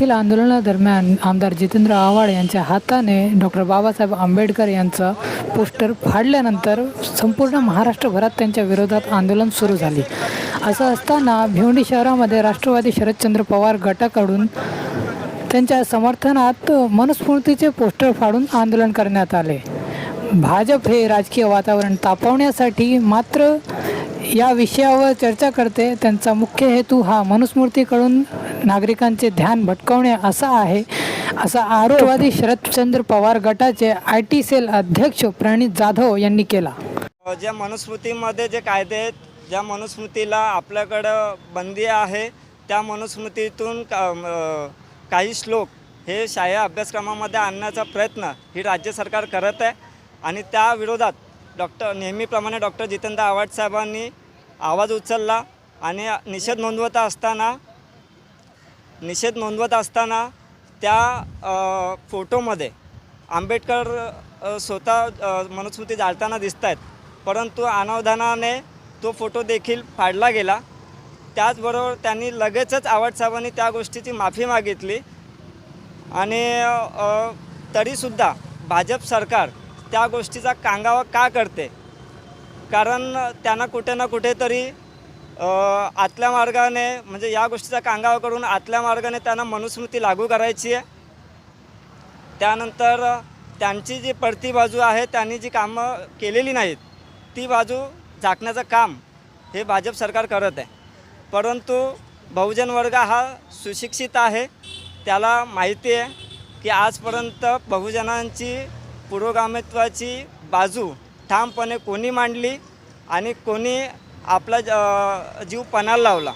येथील आंदोलनादरम्यान आमदार जितेंद्र आव्हाड यांच्या हाताने डॉक्टर बाबासाहेब आंबेडकर यांचं पोस्टर फाडल्यानंतर संपूर्ण महाराष्ट्रभरात त्यांच्या विरोधात आंदोलन सुरू झाले. असं असताना भिवंडी शहरामध्ये राष्ट्रवादी शरदचंद्र पवार गटाकडून त्यांच्या समर्थनात मनस्फूर्तीचे पोस्टर फाडून आंदोलन करण्यात आले. भाजप हे राजकीय वातावरण तापवण्यासाठी मात्र या विषयावर चर्चा करते. त्यांचा मुख्य हेतू हा मनुस्मृतीकडून नागरिकांचे ध्यान भटकवणे असा आहे. असा आरोपवादी शरदचंद्र पवार गटाचे आय टी सेल अध्यक्ष प्रणित जाधव यांनी केला. ज्या मनुस्मृतीमध्ये जे कायदे आहेत ज्या मनुस्मृतीला आपल्याकडं बंदी आहे त्या मनुस्मृतीतून का काही श्लोक हे शालेय अभ्यासक्रमामध्ये आणण्याचा प्रयत्न ही राज्य सरकार करत आहे आणि त्या विरोधात डॉक्टर नेहमीप्रमाणे डॉक्टर जितेंद्र आव्हाड साहेबांनी आवाज उचलला आणि निषेध नोंदवत असताना निषेध नोंदवत असताना त्या फोटोमध्ये आंबेडकर स्वतः मनुस्मृती जाळताना दिसत आहेत परंतु अनावधानाने तो फोटो देखील फाडला गेला. त्याचबरोबर त्यांनी लगेचच आव्हाड साहेबांनी त्या गोष्टीची माफी मागितली. आणि तरीसुद्धा भाजप सरकार त्या गोष्टीचा कांगावा का करते? कारण त्यांना कुठे ना कुठेतरी आतल्या मार्गाने म्हणजे या गोष्टीचा कांगावा करून आतल्या मार्गाने त्यांना मनुस्मृती लागू करायची आहे. त्यानंतर त्यांची जी पडती बाजू आहे त्यांनी जी कामं केलेली नाहीत ती बाजू झाकण्याचं काम हे भाजप सरकार करत आहे. परंतु बहुजन वर्ग हा सुशिक्षित आहे. त्याला माहिती आहे की आजपर्यंत बहुजनांची पुरोगामित्वाची बाजू ठामपणे कोणी मांडली आणि कोणी आपला ज- जीव पणाला लावला?